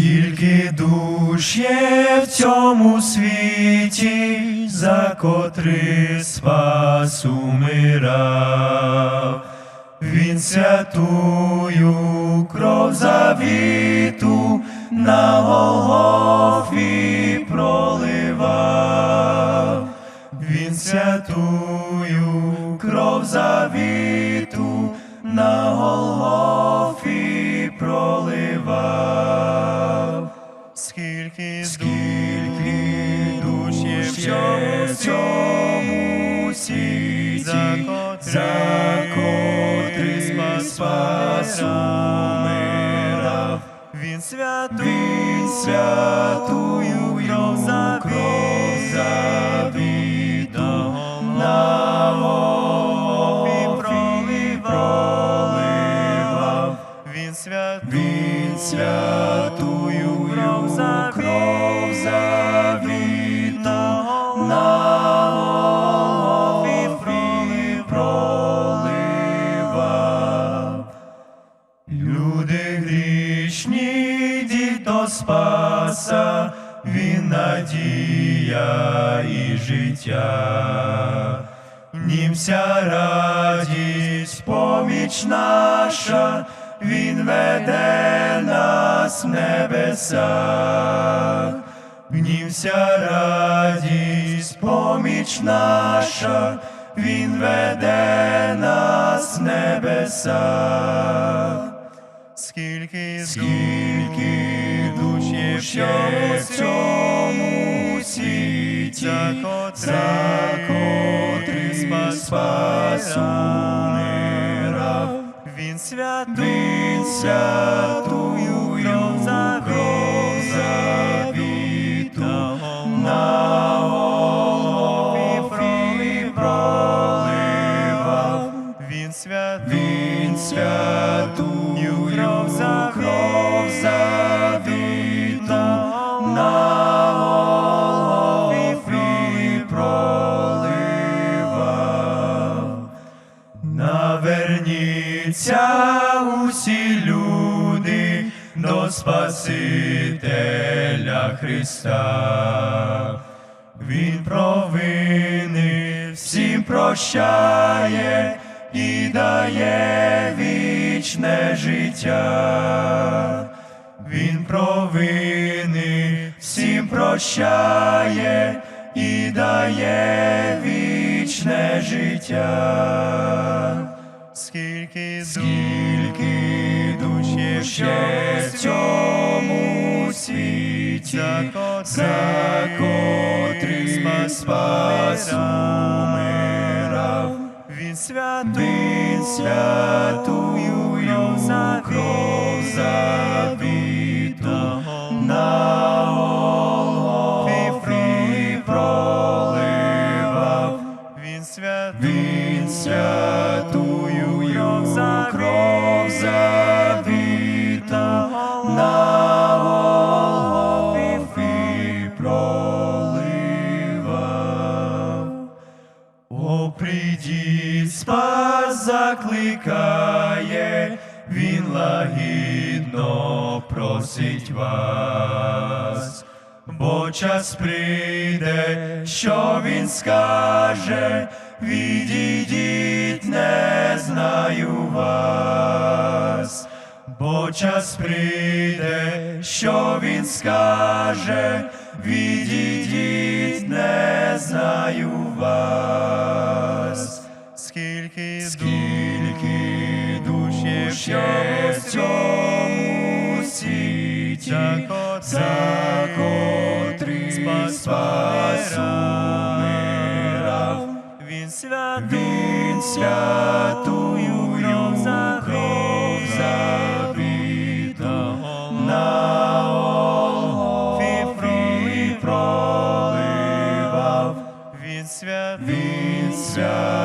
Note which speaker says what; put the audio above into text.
Speaker 1: Скільки душ є в цьому світі, за котрий спас умирав, він святую кров завіту на Голгофі проливав, він святую цьому світі, за котрий спас умирав, він святую, він святую кров завіту на Голгофі проливав, він святую, він святую Люди грішні, йдіть до Спаса, він надія і життя. В нім вся радість, поміч наша, він веде нас в небесах. В нім радість, поміч наша, він веде нас в небесах. Скільки, скільки душ є в цьому світі, за котрий спас умирав, він святий, він святую Наверніться усі люди до Спасителя Христа. Він провини всім прощає і дає вічне життя. Він провини всім прощає і дає вічне життя. Скільки, скільки душ ще в цьому світі, за котрий спас умирав, він святує, він святую прийдіть, спас закликає, він лагідно просить вас, бо час прийде, що він скаже, відійдіть, не знаю вас. Бо час прийде, що він скаже, відійдіть, не знаю вас скільки, скільки душі в цьому світі, за котрі спас умирав. Він святий, Він святую кров за кров забіта на проливав. Він святий, Він святий,